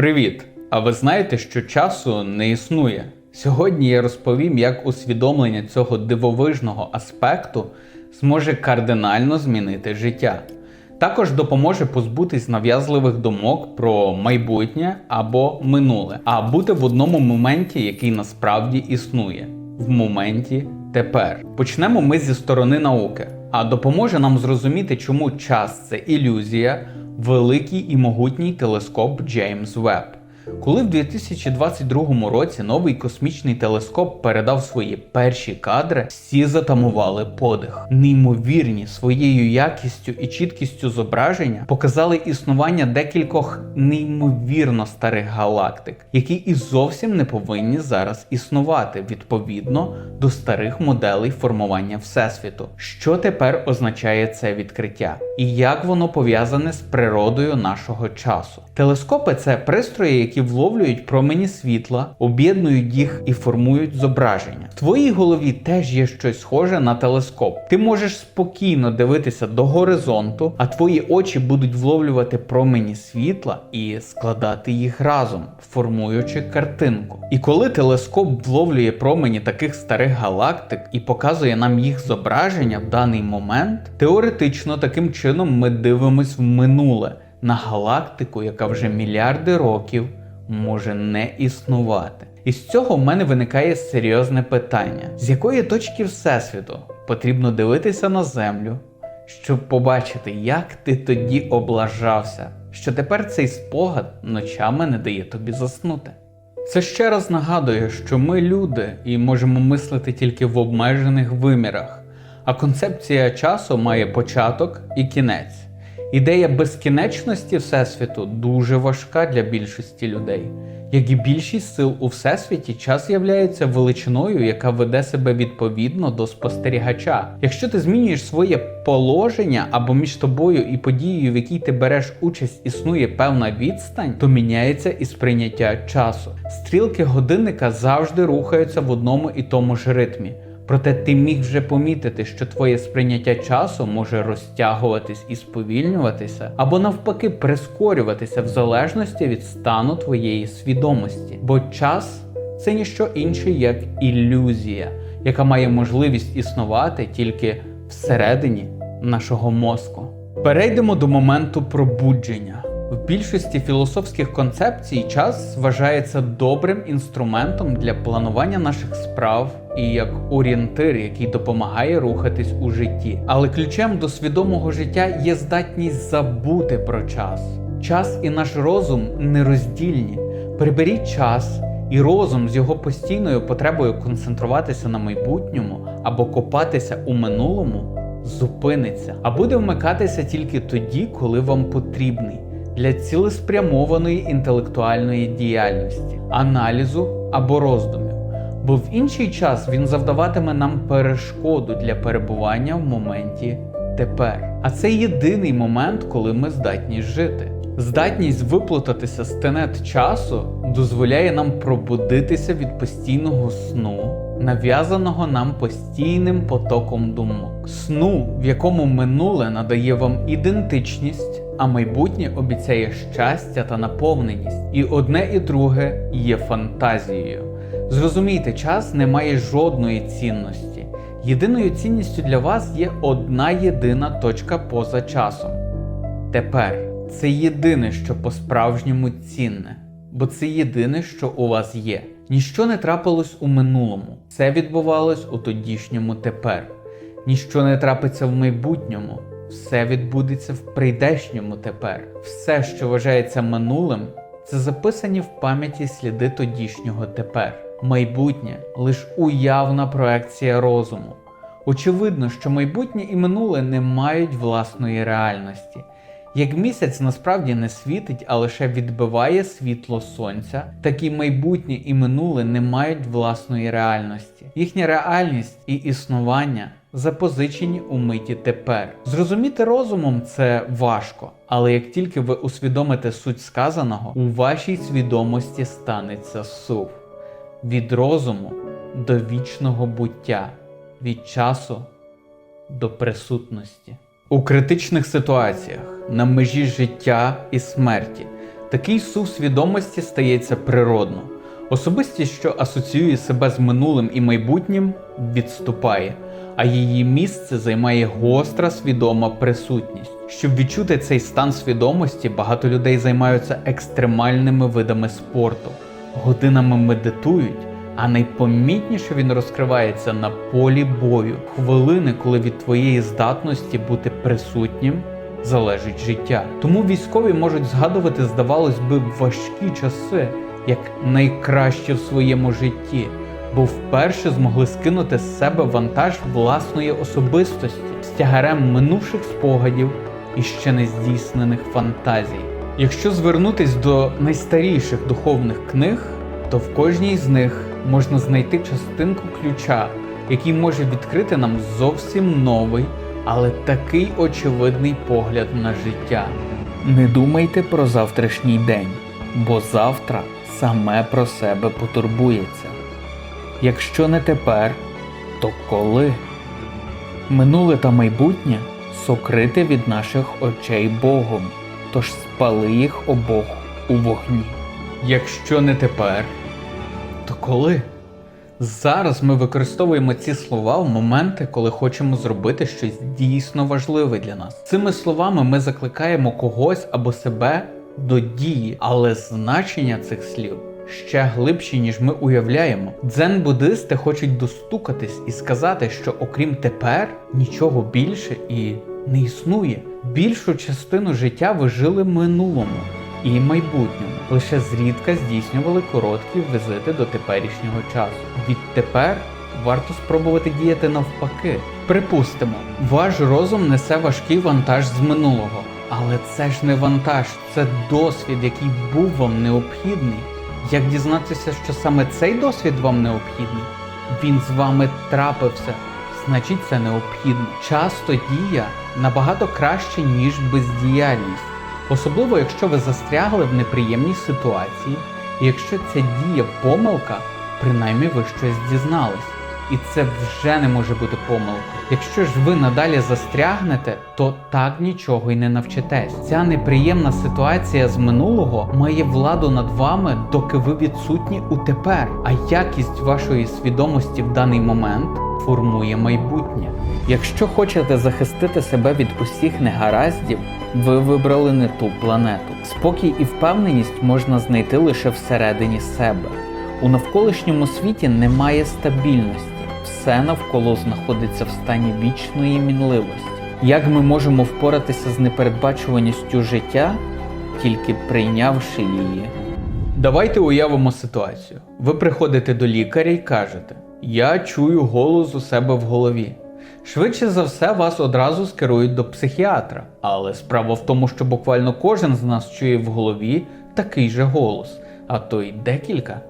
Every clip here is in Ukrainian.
Привіт! А ви знаєте, що часу не існує? Сьогодні я розповім, як усвідомлення цього дивовижного аспекту зможе кардинально змінити життя. Також допоможе позбутись нав'язливих думок про майбутнє або минуле, а бути в одному моменті, який насправді існує в моменті тепер. Почнемо ми зі сторони науки, а допоможе нам зрозуміти, чому час це ілюзія, великий і могутній телескоп Джеймс Веб. Коли в 2022 році новий космічний телескоп передав свої перші кадри, всі затамували подих. Неймовірні своєю якістю і чіткістю зображення показали існування декількох неймовірно старих галактик, які і зовсім не повинні зараз існувати відповідно до старих моделей формування Всесвіту. Що тепер означає це відкриття? І як воно пов'язане з природою нашого часу? Телескопи це пристрої, які вловлюють промені світла, об'єднують їх і формують зображення. В твоїй голові теж є щось схоже на телескоп. Ти можеш спокійно дивитися до горизонту, а твої очі будуть вловлювати промені світла і складати їх разом, формуючи картинку. І коли телескоп вловлює промені таких старих галактик і показує нам їх зображення в даний момент, теоретично таким чином ми дивимось в минуле на галактику, яка вже мільярди років може не існувати. І з цього в мене виникає серйозне питання: з якої точки Всесвіту потрібно дивитися на Землю, щоб побачити, як ти тоді облажався, що тепер цей спогад ночами не дає тобі заснути. Це ще раз нагадує, що ми люди і можемо мислити тільки в обмежених вимірах, а концепція часу має початок і кінець. Ідея безкінечності Всесвіту дуже важка для більшості людей. Як і більшість сил у всесвіті, час являється величиною, яка веде себе відповідно до спостерігача. Якщо ти змінюєш своє положення або між тобою і подією, в якій ти береш участь, існує певна відстань, то міняється і сприйняття часу. Стрілки годинника завжди рухаються в одному і тому ж ритмі. Проте ти міг вже помітити, що твоє сприйняття часу може розтягуватись і сповільнюватися, або навпаки прискорюватися в залежності від стану твоєї свідомості. Бо час це ніщо інше, як ілюзія, яка має можливість існувати тільки всередині нашого мозку. Перейдемо до моменту пробудження. В більшості філософських концепцій час вважається добрим інструментом для планування наших справ і як орієнтир, який допомагає рухатись у житті. Але ключем до свідомого життя є здатність забути про час. Час і наш розум нероздільні. Приберіть час і розум з його постійною потребою концентруватися на майбутньому або копатися у минулому зупиниться, а буде вмикатися тільки тоді, коли вам потрібний для цілеспрямованої інтелектуальної діяльності, аналізу або роздумів. Бо в інший час він завдаватиме нам перешкоду для перебування в моменті тепер. А це єдиний момент, коли ми здатні жити. Здатність виплутатися з тенет часу дозволяє нам пробудитися від постійного сну, нав'язаного нам постійним потоком думок, сну, в якому минуле надає вам ідентичність, а майбутнє обіцяє щастя та наповненість. І одне і друге є фантазією. Зрозумійте, час не має жодної цінності. Єдиною цінністю для вас є одна єдина точка поза часом. Тепер це єдине, що по-справжньому цінне, бо це єдине, що у вас є. Ніщо не трапилось у минулому, все відбувалось у тодішньому тепер. Ніщо не трапиться в майбутньому, все відбудеться в прийдешньому тепер. Все, що вважається минулим, це записані в пам'яті сліди тодішнього тепер. Майбутнє лише уявна проекція розуму. Очевидно, що майбутнє і минуле не мають власної реальності. Як місяць насправді не світить, а лише відбиває світло сонця, так і майбутнє і минуле не мають власної реальності. Їхня реальність і існування запозичені у миті тепер. Зрозуміти розумом це важко, але як тільки ви усвідомите суть сказаного, у вашій свідомості станеться сув від розуму до вічного буття, від часу до присутності. У критичних ситуаціях на межі життя і смерті Такий сув свідомості стається природно. Особистість, що асоціює себе з минулим і майбутнім, відступає, а її місце займає гостра свідома присутність. Щоб відчути цей стан свідомості, багато людей займаються екстремальними видами спорту, годинами медитують, а найпомітніше він розкривається на полі бою, хвилини, коли від твоєї здатності бути присутнім залежить життя. Тому військові можуть згадувати, здавалось би, важкі часи як найкраще в своєму житті, бо вперше змогли скинути з себе вантаж власної особистості з тягарем минувших спогадів і ще не здійснених фантазій. Якщо звернутись до найстаріших духовних книг, то в кожній з них можна знайти частинку ключа, який може відкрити нам зовсім новий, але такий очевидний погляд на життя. Не думайте про завтрашній день, бо завтра саме про себе потурбується. Якщо не тепер, то коли? Минуле та майбутнє сокрите від наших очей Богом, тож спали їх обох у вогні. Якщо не тепер, то коли? Зараз ми використовуємо ці слова в моменти, коли хочемо зробити щось дійсно важливе для нас. Цими словами ми закликаємо когось або себе до дії, але значення цих слів ще глибші, ніж ми уявляємо. Дзен-буддисти хочуть достукатись і сказати, що окрім тепер нічого більше і не існує. Більшу частину життя ви жили минулому і майбутньому. Лише зрідка здійснювали короткі візити до теперішнього часу. Відтепер варто спробувати діяти навпаки. Припустимо, ваш розум несе важкий вантаж з минулого. Але це ж не вантаж, це досвід, який був вам необхідний. Як дізнатися, що саме цей досвід вам необхідний? Він з вами трапився, значить це необхідно. Часто дія набагато краще, ніж бездіяльність. Особливо, якщо ви застрягли в неприємній ситуації, і якщо ця дія помилка, принаймні ви щось дізнались. І це вже не може бути помилкою. Якщо ж ви надалі застрягнете, то так нічого й не навчитесь. Ця неприємна ситуація з минулого має владу над вами, доки ви відсутні у тепер. А якість вашої свідомості в даний момент формує майбутнє. Якщо хочете захистити себе від усіх негараздів, ви вибрали не ту планету. Спокій і впевненість можна знайти лише всередині себе. У навколишньому світі немає стабільності, все навколо знаходиться в стані вічної мінливості. Як ми можемо впоратися з непередбачуваністю життя, тільки прийнявши її? Давайте уявимо ситуацію. Ви приходите до лікаря і кажете: Я чую голос у себе в голові. Швидше за все, вас одразу скерують до психіатра. Але справа в тому, що буквально кожен з нас чує в голові такий же голос, а то й декілька.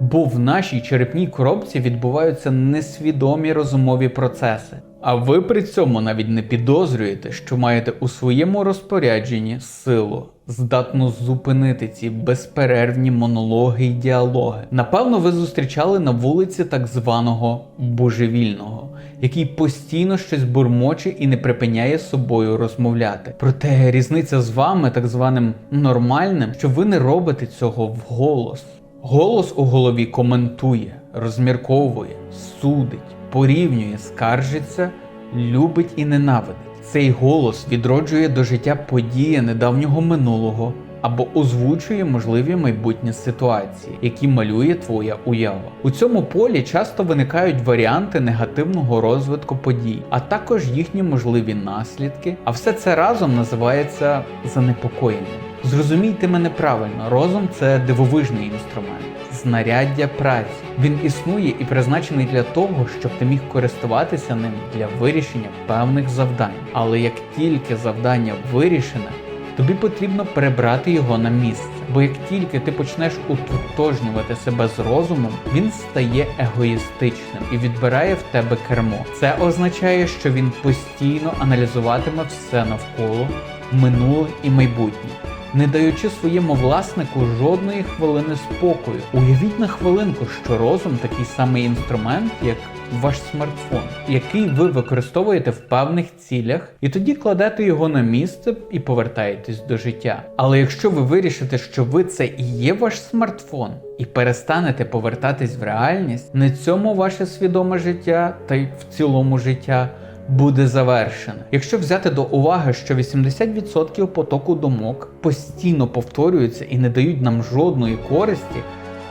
Бо в нашій черепній коробці відбуваються несвідомі розумові процеси. А ви при цьому навіть не підозрюєте, що маєте у своєму розпорядженні силу, здатну зупинити ці безперервні монологи й діалоги. Напевно, ви зустрічали на вулиці так званого божевільного, який постійно щось бурмоче і не припиняє з собою розмовляти. Проте різниця з вами, так званим нормальним, що ви не робите цього вголос. Голос у голові коментує, розмірковує, судить, порівнює, скаржиться, любить і ненавидить. Цей голос відроджує до життя події недавнього минулого або озвучує можливі майбутні ситуації, які малює твоя уява. У цьому полі часто виникають варіанти негативного розвитку подій, а також їхні можливі наслідки. А все це разом називається занепокоєнням. Зрозумійте мене правильно, розум це дивовижний інструмент, знаряддя праці. Він існує і призначений для того, щоб ти міг користуватися ним для вирішення певних завдань. Але як тільки завдання вирішене, тобі потрібно перебрати його на місце. Бо як тільки ти почнеш утотожнювати себе з розумом, він стає егоїстичним і відбирає в тебе кермо. Це означає, що він постійно аналізуватиме все навколо, минуле і майбутнє не даючи своєму власнику жодної хвилини спокою. Уявіть на хвилинку, що розум такий самий інструмент, як ваш смартфон, який ви використовуєте в певних цілях, і тоді кладете його на місце і повертаєтесь до життя. Але якщо ви вирішите, що ви це і є ваш смартфон, і перестанете повертатись в реальність, на цьому ваше свідоме життя та й в цілому життя буде завершене. Якщо взяти до уваги, що 80% потоку думок постійно повторюються і не дають нам жодної користі,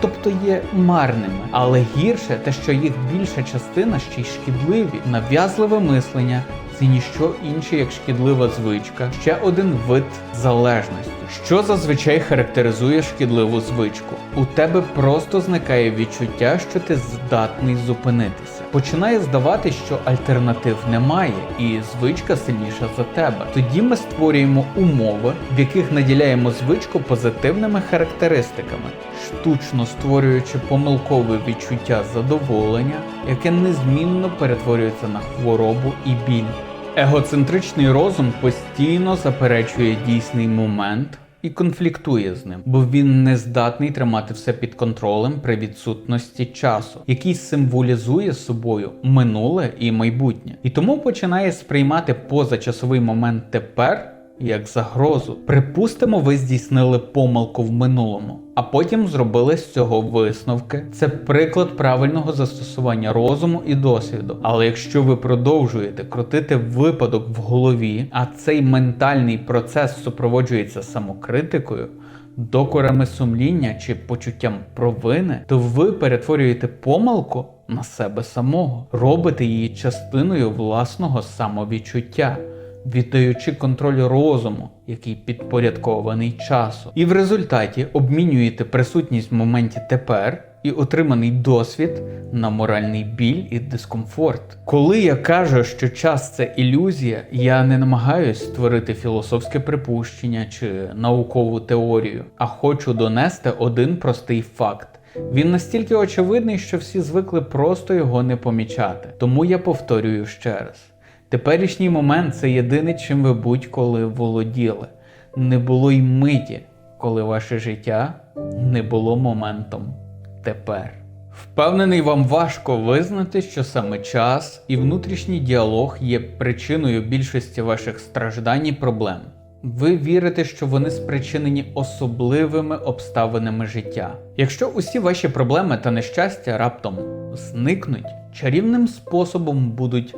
тобто є марними, але гірше те, що їх більша частина ще й шкідливі, нав'язливе мислення. Це ніщо інше, як шкідлива звичка, ще один вид залежності. Що зазвичай характеризує шкідливу звичку? У тебе просто зникає відчуття, що ти здатний зупинитися. Починає здавати, що альтернатив немає, і звичка сильніша за тебе. Тоді ми створюємо умови, в яких наділяємо звичку позитивними характеристиками, штучно створюючи помилкове відчуття задоволення, яке незмінно перетворюється на хворобу і біль. Егоцентричний розум постійно заперечує дійсний момент і конфліктує з ним, бо він не здатний тримати все під контролем при відсутності часу, який символізує собою минуле і майбутнє, і тому починає сприймати позачасовий момент тепер. Як загрозу. Припустимо, ви здійснили помилку в минулому, а потім зробили з цього висновки. Це приклад правильного застосування розуму і досвіду. Але якщо ви продовжуєте крутити випадок в голові, а цей ментальний процес супроводжується самокритикою, докорами сумління чи почуттям провини, то ви перетворюєте помилку на себе самого, робите її частиною власного самовідчуття віддаючи контроль розуму, який підпорядкований часу, і в результаті обмінюєте присутність в моменті тепер і отриманий досвід на моральний біль і дискомфорт. Коли я кажу, що час це ілюзія, я не намагаюсь створити філософське припущення чи наукову теорію, а хочу донести один простий факт. Він настільки очевидний, що всі звикли просто його не помічати. Тому я повторюю ще раз. Теперішній момент це єдине, чим ви будь-коли володіли. Не було й миті, коли ваше життя не було моментом тепер. Впевнений, вам важко визнати, що саме час і внутрішній діалог є причиною більшості ваших страждань і проблем. Ви вірите, що вони спричинені особливими обставинами життя. Якщо усі ваші проблеми та нещастя раптом зникнуть, чарівним способом будуть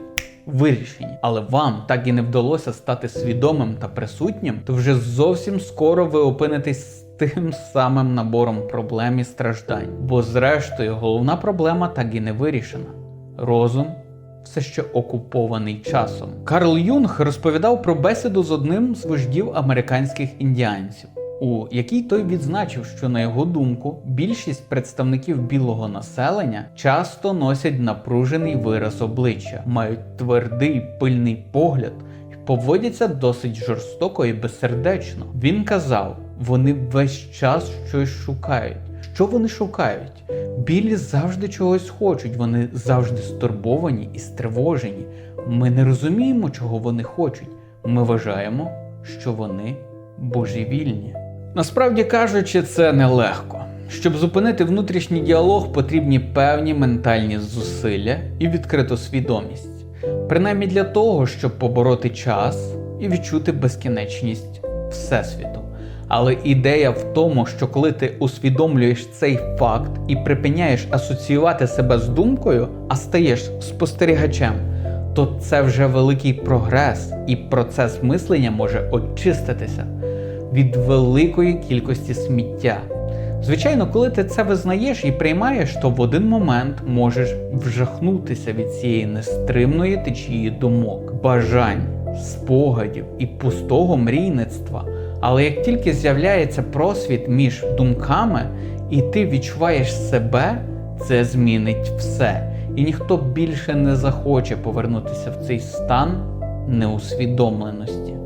вирішені, але вам так і не вдалося стати свідомим та присутнім, то вже зовсім скоро ви опинитесь тим самим набором проблем і страждань. Бо, зрештою, головна проблема так і не вирішена. Розум все ще окупований часом. Карл Юнг розповідав про бесіду з одним з вождів американських індіанців. У якій той відзначив, що на його думку більшість представників білого населення часто носять напружений вираз обличчя, мають твердий пильний погляд і поводяться досить жорстоко і безсердечно. Він казав, вони весь час щось шукають. Що вони шукають? Білі завжди чогось хочуть, вони завжди стурбовані і стривожені. Ми не розуміємо, чого вони хочуть. Ми вважаємо, що вони божевільні. Насправді кажучи, це нелегко. Щоб зупинити внутрішній діалог, потрібні певні ментальні зусилля і відкриту свідомість, принаймні для того, щоб побороти час і відчути безкінечність Всесвіту. Але ідея в тому, що коли ти усвідомлюєш цей факт і припиняєш асоціювати себе з думкою, а стаєш спостерігачем, то це вже великий прогрес, і процес мислення може очиститися від великої кількості сміття. Звичайно, коли ти це визнаєш і приймаєш, то в один момент можеш вжахнутися від цієї нестримної течії думок, бажань, спогадів і пустого мрійництва. Але як тільки з'являється просвіт між думками, і ти відчуваєш себе, це змінить все. І ніхто більше не захоче повернутися в цей стан неусвідомленості.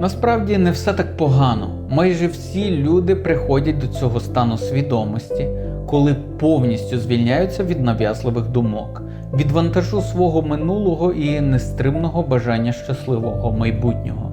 Насправді не все так погано. Майже всі люди приходять до цього стану свідомості, коли повністю звільняються від нав'язливих думок, від вантажу свого минулого і нестримного бажання щасливого майбутнього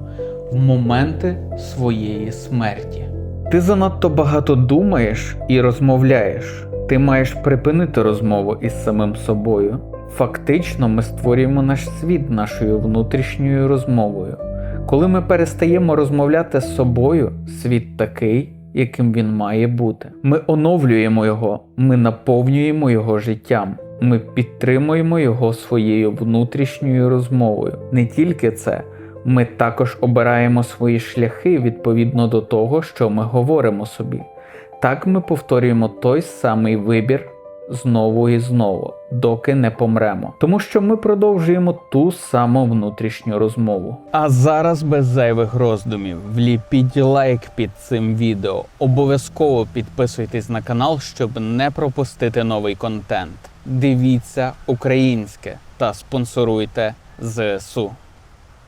в моменти своєї смерті. Ти занадто багато думаєш і розмовляєш. Ти маєш припинити розмову із самим собою Фактично, ми створюємо наш світ нашою внутрішньою розмовою. Коли ми перестаємо розмовляти з собою, світ такий, яким він має бути. Ми оновлюємо його, ми наповнюємо його життям. Ми підтримуємо його своєю внутрішньою розмовою. Не тільки це, ми також обираємо свої шляхи відповідно до того, що ми говоримо собі. Так ми повторюємо той самий вибір знову і знову, доки не помремо. Тому що ми продовжуємо ту саму внутрішню розмову. А зараз без зайвих роздумів вліпіть лайк під цим відео. Обов'язково підписуйтесь на канал, щоб не пропустити новий контент. Дивіться українське та спонсоруйте ЗСУ.